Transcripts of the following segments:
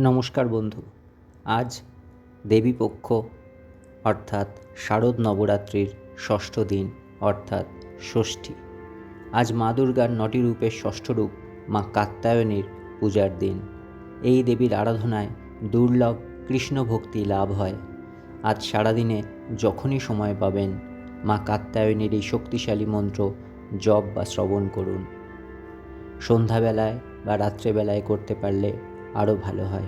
নমস্কার বন্ধু। আজ দেবীপক্ষ অর্থাৎ শারদ নবরাত্রির ষষ্ঠ দিন, অর্থাৎ ষষ্ঠী। আজ মা দুর্গার নটি রূপের ষষ্ঠ রূপ মা কাত্যায়নীর পূজার দিন। এই দেবীর আরাধনায় দুর্লভ কৃষ্ণ ভক্তি লাভ হয়। আজ সারাদিনে যখনই সময় পাবেন, মা কাত্যায়নীর এই শক্তিশালী মন্ত্র জপ বা শ্রবণ করুন। সন্ধ্যাবেলায় বা রাত্রেবেলায় করতে পারলে আরও ভালো হয়।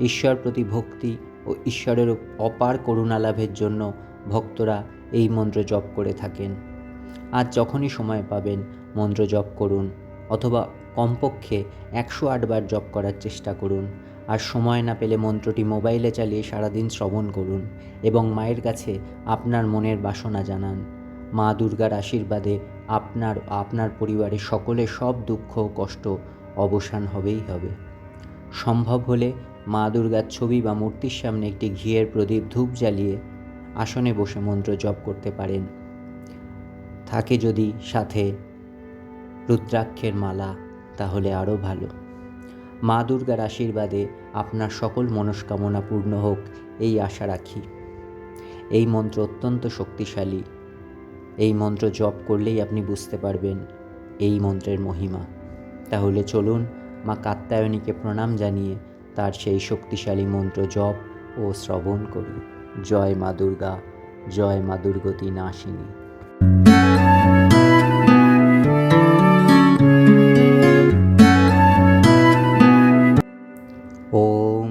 ঈশ্বর প্রতি ভক্তি ও ঈশ্বরের অপার করুণা লাভের জন্য ভক্তরা এই মন্ত্র জপ করে থাকেন। আজ যখনই সময় পাবেন, মন্ত্র জপ করুন অথবা কমপক্ষে একশো আটবার জপ করার চেষ্টা করুন। আর সময় না পেলে মন্ত্রটি মোবাইলে চালিয়ে সারাদিন শ্রবণ করুন এবং মায়ের কাছে আপনার মনের বাসনা জানান। মা দুর্গার আশীর্বাদে আপনার আপনার পরিবারের সকলে সব দুঃখ কষ্ট অবসান হবেই হবে। সম্ভব হলে মা দুর্গার ছবি বা মূর্তির সামনে একটি ঘিয়ের প্রদীপ ধূপ জ্বালিয়ে আসনে বসে মন্ত্র জপ করতে পারেন। থাকে যদি সাথে রুদ্রাক্ষের মালা, তাহলে আরও ভালো। মা দুর্গার আশীর্বাদে আপনার সকল মনস্কামনা পূর্ণ হোক, এই আশা রাখি। এই মন্ত্র অত্যন্ত শক্তিশালী। এই মন্ত্র জপ করলেই আপনি বুঝতে পারবেন, এই মন্ত্রের মহিমা। তাহলে চলুন মা কাত্যায়নীকে প্রণাম জানিয়ে তার সেই শক্তিশালী মন্ত্র জপ ও শ্রবণ করি। জয় মা দুর্গা, জয় মা দুর্গতি নাশিনী। ওম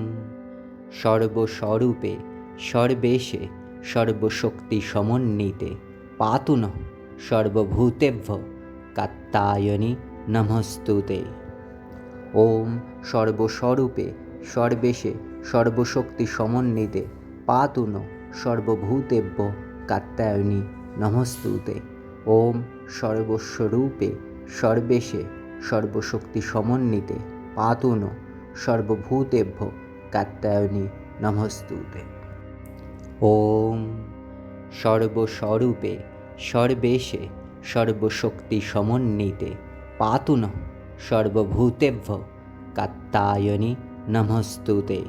সর্বস্বরূপে সর্বেশে সর্বশক্তি সমন্বিতে পাতু ন সর্বভূতেভ্য কাত্তায়নী নমস্তুতে। ওম সর্বস্বরূপে, সর্বেশে, সর্বশক্তি সমন্বিতে, পাতুন, সর্বভূতেভ্য কাত্তায়নী নমস্তুতে। ওম সর্বস্বরূপে, সর্বেশে, সর্বশক্তি সমন্বিতে, পাতুন, সর্বভূতেভ্য কাত্যায়নী নমস্তুতে। ওম সর্বস্বরূপে, সর্বেশে, সর্বশক্তি সমন্বিতে পাতু ন সর্বভূতেভ্য কাত্যায়নী নমস্তুতে।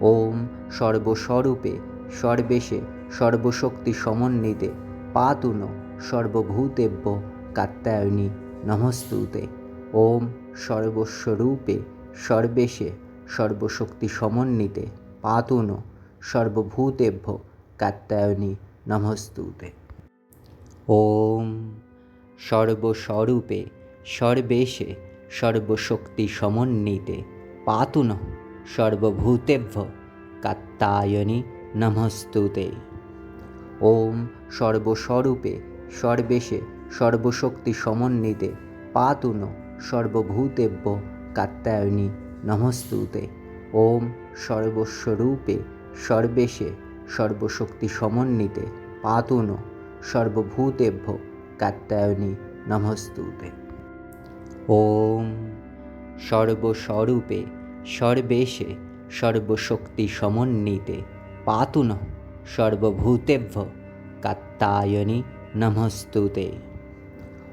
ওম সর্বস্বরূপে, সর্বেশে, সর্বশক্তি সমন্বিতে, পাতুন, সর্বভূতেভ্য কাত্যায়নী নমস্তুতে। ওম সর্বস্বরূপে, সর্বেশে, সর্বশক্তি সমন্বিতে, পাতুন, সর্বভূতেভ্য কাত্যায়নী নমস্তুতে। ওম সর্বস্বরূপে সর্বেশে সর্বশক্তি সমন্বিতে পাতুন সর্বভূতেভ্য কাত্যায়নী নমস্তুতে। ওম সর্বস্বরূপে সর্বেশে সর্বশক্তি সমন্বিতে পাতুন সর্বভূতেভ্য কাত্যায়নী নমস্তুতে। ওম সর্বস্বরূপে সর্বেশে সর্বশক্তি সমন্বিতে পাতুন সর্বভূতেভ্য কাত্যায়নী নমস্তুতে। ওম। সর্বস্বরূপে, সর্বেশে, সর্বশক্তি সমন্বিতে, পাতুন সর্বভূতেভ্য কাত্যায়নী নমস্তুতে।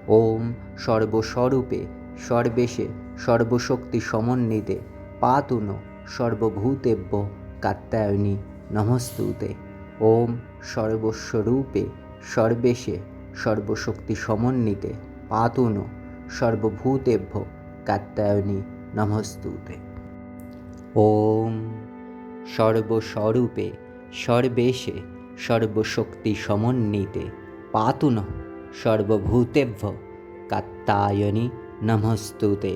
ওম সর্বস্বরূপে, সর্বেশে, সর্বশক্তি সমন্বিতে, পাতুন সর্বভূতেভ্য কাত্যায়নী নমস্তুতে। ওম সর্বস্বরূপে, সর্বেশে, সর্বশক্তি সমন্বিতে, পাতুন সর্বভূতেভ্য কাত্যায়নী নমস্তুতে। ওম সর্বস্বরূপে সর্বেশে সর্বশক্তি সমন্বিতে পাতুন সর্বভূতেভ্য কাত্যায়নী নমস্তুতে।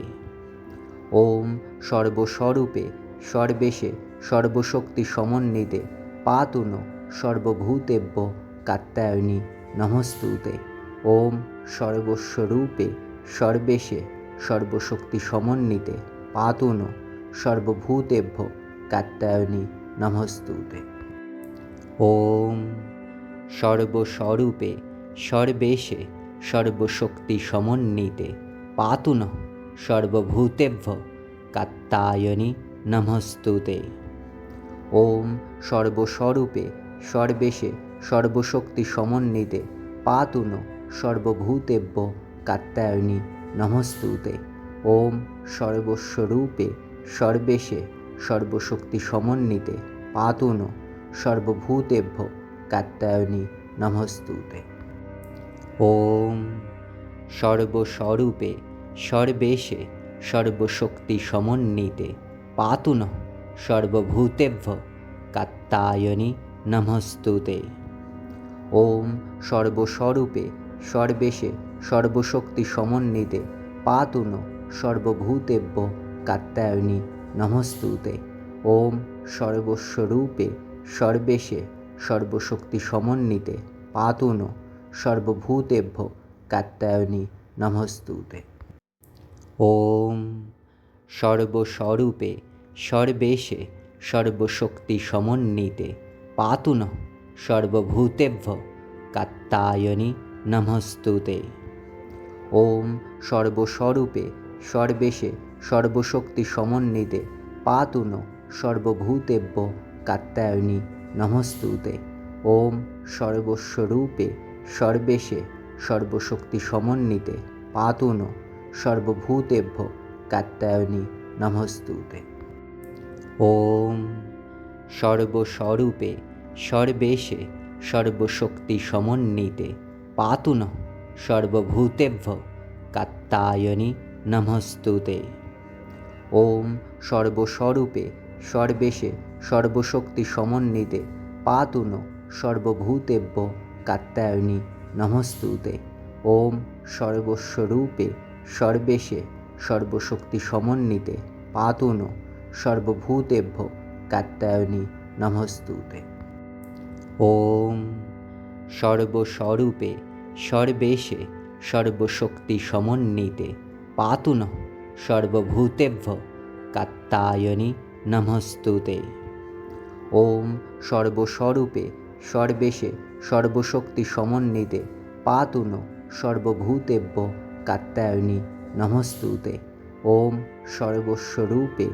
ওম সর্বস্বরূপে সর্বেশে সর্বশক্তি সমন্বিতে পাতুন সর্বভূতেভ্য কাত্যায়নী নমস্তুতে। ওম সর্বস্বরূপে সর্বেশে সর্বশক্তি সমন্বিতে পাতুন সর্বভূতেভ্য কাত্যায়নী নমস্তুতে। ওম সর্বস্বরূপে সর্বেশে সর্বশক্তি সমন্বিতে পাতুন সর্বভূতেভ্য কাত্যায়নী নমস্তুতে। ওম সর্বস্বরূপে সর্বেশে সর্বশক্তি সমন্বিতে পাতুন সর্বভূতেভ্য কাত্যায়নী, নমস্তুতে। ওম সর্বস্বরূপে, সর্বেশে সর্বশক্তি সমন্বিতে পাতুন, সর্বভূতেভ্য, কাত্যায়নী, নমস্তুতে। ওম সর্বস্বরূপে, সর্বেশে সর্বশক্তি সমন্বিতে পাতুন, সর্বভূতেভ্য কাত্তায়নী নমস্তুতে। ওম সর্বস্বরূপে, সর্বেশে সর্বশক্তি সমন্বিতে পাতুন সর্বভূতেভ্য কাত্যায়নী নমস্তুতে। ওম সর্বস্বরূপে সর্বেশে সর্বশক্তি সমন্বিতে পাতুন সর্বভূতেভ্য কাত্যায়নী নমস্তুতে। ওম সর্বস্বরূপে সর্বেশে সর্বশক্তি সমন্বিতে পাতুন সর্বভূতেভ্য কাত্তায়নী নমস্তুতে। ওম সর্বস্বরূপে, সর্বেশে, সর্বশক্তি সমন্বিতে, পাতুন, সর্বভূতেভ্য কাত্যায়নী নমস্তুতে। ওম সর্বস্বরূপে, সর্বেশে, সর্বশক্তি সমন্বিতে, পাতুন, সর্বভূতেভ্য কাত্যায়নী নমস্তুতে। ওম সর্বস্বরূপে, সর্বেশে, সর্বশক্তি সমন্বিতে, পাতুন সর্বভূতেভ্য কাত্তায়নী নমস্তুতে। ওম সর্বস্বরূপে সর্বেশে সর্বশক্তি সমন্বিতে পাতুন সর্বভূতেভ্য কাত্যায়নী নমস্তুতে। ওম সর্বস্বরূপে সর্বেশে সর্বশক্তি সমন্বিতে পাতুন সর্বভূতেভ্য কাত্যায়নী নমস্তুতে। ওম সর্বস্বরূপে সর্বেশে সর্বশক্তি সমন্বিতে পাতুন সর্বভূতেভ্য কাত্তায়নী নমস্তুতে। ওম সর্বস্বরূপে সর্বেশে সর্বশক্তি সমন্বিতে পাতুন সর্বভূতেভ্য কাত্যায়নী নমস্তুতে। ওম সর্বস্বরূপে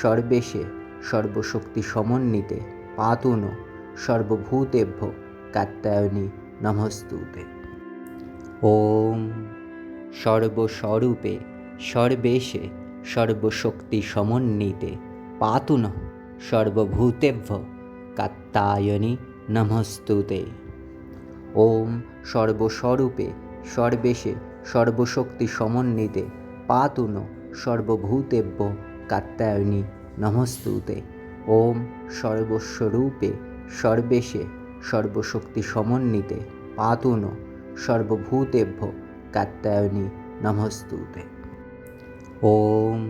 সর্বেশে সর্বশক্তি সমন্বিতে পাতুন সর্বভূতেভ্য কাত্যায়নী নমস্তুতে। ওম। সর্বস্বরূপে, সর্বেশে, সর্বশক্তি সমন্বিতে, পাতুন, সর্বভূতেভ্য, কাত্তায়নী নমস্তুতে। ওম সর্বস্বরূপে, সর্বেশে, সর্বশক্তি সমন্বিতে, পাতুন, সর্বভূতেভ্য কাত্যায়নী নমস্তুতে। ওম সর্বস্বরূপে, সর্বেশে, সর্বশক্তি সমন্বিতে, পাতুন সর্বভূতেভ্য কাত্যায়নী নমস্তুতে। ওম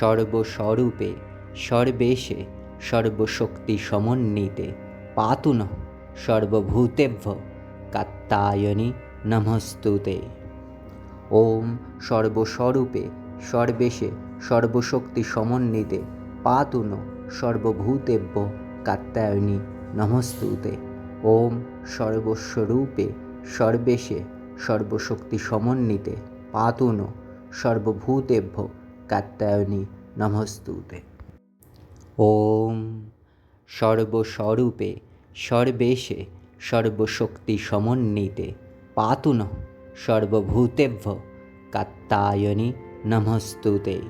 সর্বস্বরূপে সর্বেশে সর্বশক্তি সমন্বিতে পাতুন সর্বভূতেভ্য কাত্তায়নী নমস্তুতে। ওম সর্বস্বরূপে সর্বেশে সর্বশক্তি সমন্বিতে পাতুন সর্বভূতেভ্য কাত্যায়নী নমস্তুতে। ওম সর্বস্বরূপে সর্বেশে সর্বশক্তি সমন্বিতে পাতুন সর্বভূতেভ্য কাত্যায়নী নমস্তুতে। ওম সর্বস্বরূপে সর্বেশে সর্বশক্তি সমন্বিতে পাতুন সর্বভূতেভ্য কাত্তায়নী নমস্তুতে।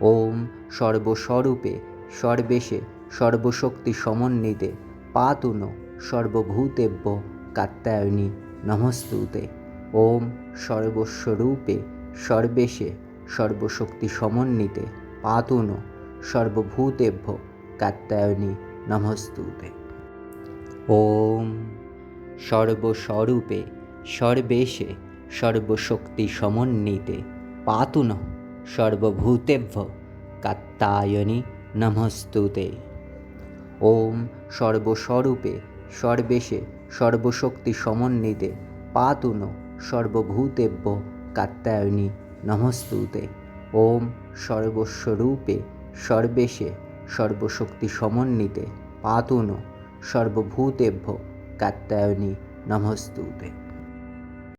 ওম সর্বস্বরূপে সর্বেশে সর্বশক্তি সমন্বিতে পাতুন সর্বভূতেভ্য কাত্যায়নী, নমস্তুতে। ওম সর্বস্বরূপে, সর্বেশে সর্বশক্তি সমন্বিতে পাতুন, সর্বভূতেভ্য, কাত্যায়নী, নমস্তুতে। ওম সর্বস্বরূপে, সর্বেশে সর্বশক্তি সমন্বিতে পাতুন, সর্বভূতেভ্য কাত্তায়নী নমস্তুতে। ওম সর্বস্বরূপে, সর্বেশে সর্বশক্তি সমন্বিতে পাতুন সর্বভূতেভ্য কাত্যায়নী নমস্তুতে। ওম সর্বস্বরূপে সর্বেশে সর্বশক্তি সমন্বিতে পাতুন সর্বভূতেভ্য কাত্যায়নী নমস্তুতে।